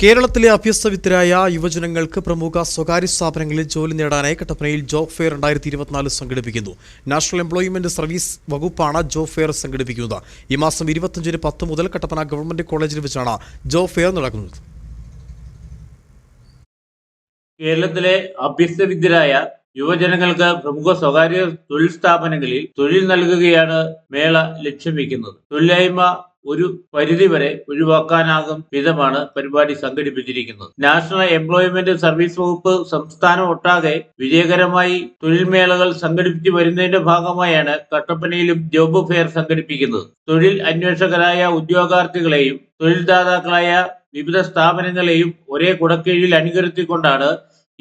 കേരളത്തിലെ അഭ്യസ്തവിദ്യരായ യുവജനങ്ങൾക്ക് പ്രമുഖ സ്വകാര്യ സ്ഥാപനങ്ങളിൽ ജോലി നേടാനായി കട്ടപ്പനയിൽ ജോബ് ഫെയർ രണ്ടായിരത്തി ഇരുപത്തിനാല് സംഘടിപ്പിക്കുന്നു. നാഷണൽ എംപ്ലോയ്മെന്റ് സർവീസ് വകുപ്പാണ് ജോബ് ഫെയർ സംഘടിപ്പിക്കുന്നത്. ഈ മാസം ഇരുപത്തിയഞ്ചിന് പത്ത് മുതൽ കട്ടപ്പന ഗവൺമെന്റ് കോളേജിൽ വെച്ചാണ് ജോബ് ഫെയർ നടക്കുന്നത്. കേരളത്തിലെ അഭ്യസ്തവിദ്യരായ യുവജനങ്ങൾക്ക് പ്രമുഖ സ്വകാര്യ തൊഴിൽ സ്ഥാപനങ്ങളിൽ തൊഴിൽ നൽകുകയാണ് മേള ലക്ഷ്യം വെക്കുന്നത് തൊഴിലായ്മ ഒരു പരിധിവരെ ഒഴിവാക്കാനാകും വിധമാണ് പരിപാടി സംഘടിപ്പിച്ചിരിക്കുന്നത്. നാഷണൽ എംപ്ലോയ്മെന്റ് സർവീസ് വകുപ്പ് സംസ്ഥാനം ഒട്ടാകെ വിജയകരമായി തൊഴിൽ മേളകൾ സംഘടിപ്പിച്ചു വരുന്നതിന്റെ ഭാഗമായാണ് കട്ടപ്പനയിലും ജോബ് ഫെയർ സംഘടിപ്പിക്കുന്നത്. തൊഴിൽ അന്വേഷകരായ ഉദ്യോഗാർത്ഥികളെയും തൊഴിൽദാതാക്കളായ വിവിധ സ്ഥാപനങ്ങളെയും ഒരേ കുടക്കീഴിൽ അണിനിരത്തിക്കൊണ്ടാണ്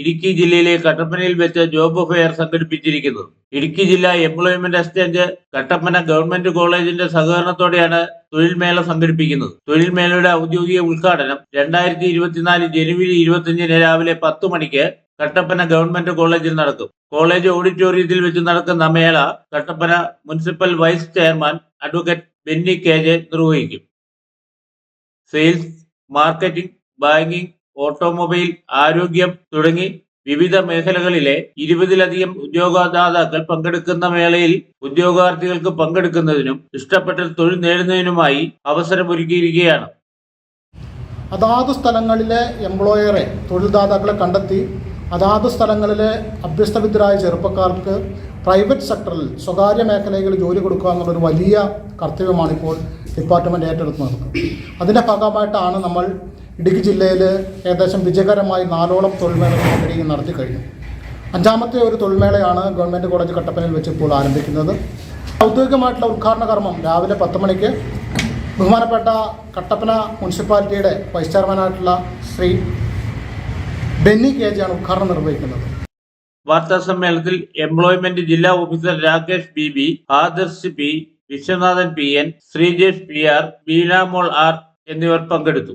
ഇടുക്കി ജില്ലയിലെ കട്ടപ്പനയിൽ വെച്ച് ജോബ് ഫെയർ സംഘടിപ്പിച്ചിരിക്കുന്നത് ഇടുക്കി ജില്ലാ എംപ്ലോയ്മെന്റ് എക്സ്ചേഞ്ച് കട്ടപ്പന ഗവൺമെന്റ് കോളേജിന്റെ സഹകരണത്തോടെയാണ് തൊഴിൽമേള സംഘടിപ്പിക്കുന്നത്. തൊഴിൽ മേളയുടെ ഔദ്യോഗിക ഉദ്ഘാടനം രണ്ടായിരത്തി ഇരുപത്തിനാല് ജനുവരി ഇരുപത്തിയഞ്ചിന് രാവിലെ പത്ത് മണിക്ക് കട്ടപ്പന ഗവൺമെന്റ് കോളേജിൽ നടക്കും. കോളേജ് ഓഡിറ്റോറിയത്തിൽ വെച്ച് നടക്കുന്ന മേള Kattappana municipal vice chairman advocate Benny K J നിർവഹിക്കും. സെയിൽസ് മാർക്കറ്റിംഗ് ബാങ്കിംഗ് ഓട്ടോമൊബൈൽ ആരോഗ്യം തുടങ്ങി വിവിധ മേഖലകളിലെ ഇരുപതിലധികം ഉദ്യോഗദാതാക്കൾ പങ്കെടുക്കുന്ന മേളയിൽ ഉദ്യോഗാർത്ഥികൾക്ക് പങ്കെടുക്കുന്നതിനും ഇഷ്ടപ്പെട്ട തൊഴിൽ നേടുന്നതിനുമായി അവസരമൊരുക്കിയിരിക്കുകയാണ്. അതാത് സ്ഥലങ്ങളിലെ എംപ്ലോയറെ തൊഴിൽദാതാക്കളെ കണ്ടെത്തി അതാത് സ്ഥലങ്ങളിലെ അഭ്യസ്തവിദ്യരായ ചെറുപ്പക്കാർക്ക് പ്രൈവറ്റ് സെക്ടറിൽ സ്വകാര്യ മേഖലകളിൽ ജോലി കൊടുക്കുക എന്നുള്ളൊരു വലിയ കർത്തവ്യമാണ് ഇപ്പോൾ ഡിപ്പാർട്ട്മെന്റ് നടക്കുന്നത് അതിന്റെ ഭാഗമായിട്ടാണ് നമ്മൾ ഇടുക്കി ജില്ലയിൽ ഏകദേശം വിജയകരമായി നാലോളം തൊഴിൽമേളകൾ ഓൾറെഡി നടത്തി കഴിഞ്ഞു. അഞ്ചാമത്തെ ഒരു തൊഴിൽമേളയാണ് ഗവൺമെന്റ് കോളേജ് കട്ടപ്പനയിൽ വെച്ച് ഇപ്പോൾ ആരംഭിക്കുന്നത്. ഔദ്യോഗികമായിട്ടുള്ള ഉദ്ഘാടന കർമ്മം രാവിലെ പത്ത് മണിക്ക്. ബഹുമാനപ്പെട്ട കട്ടപ്പന മുനിസിപ്പാലിറ്റിയുടെ വൈസ് ചെയർമാനായിട്ടുള്ള ശ്രീ ബെന്നി കെ ജിയാണ് ഉദ്ഘാടനം നിർവഹിക്കുന്നത്. വാർത്താ സമ്മേളനത്തിൽ എംപ്ലോയ്മെന്റ് ജില്ലാ officer Rakesh B B Adarsh P Viswanathan P N Sreejesh P R Beenamol R എന്നിവർ പങ്കെടുത്തു.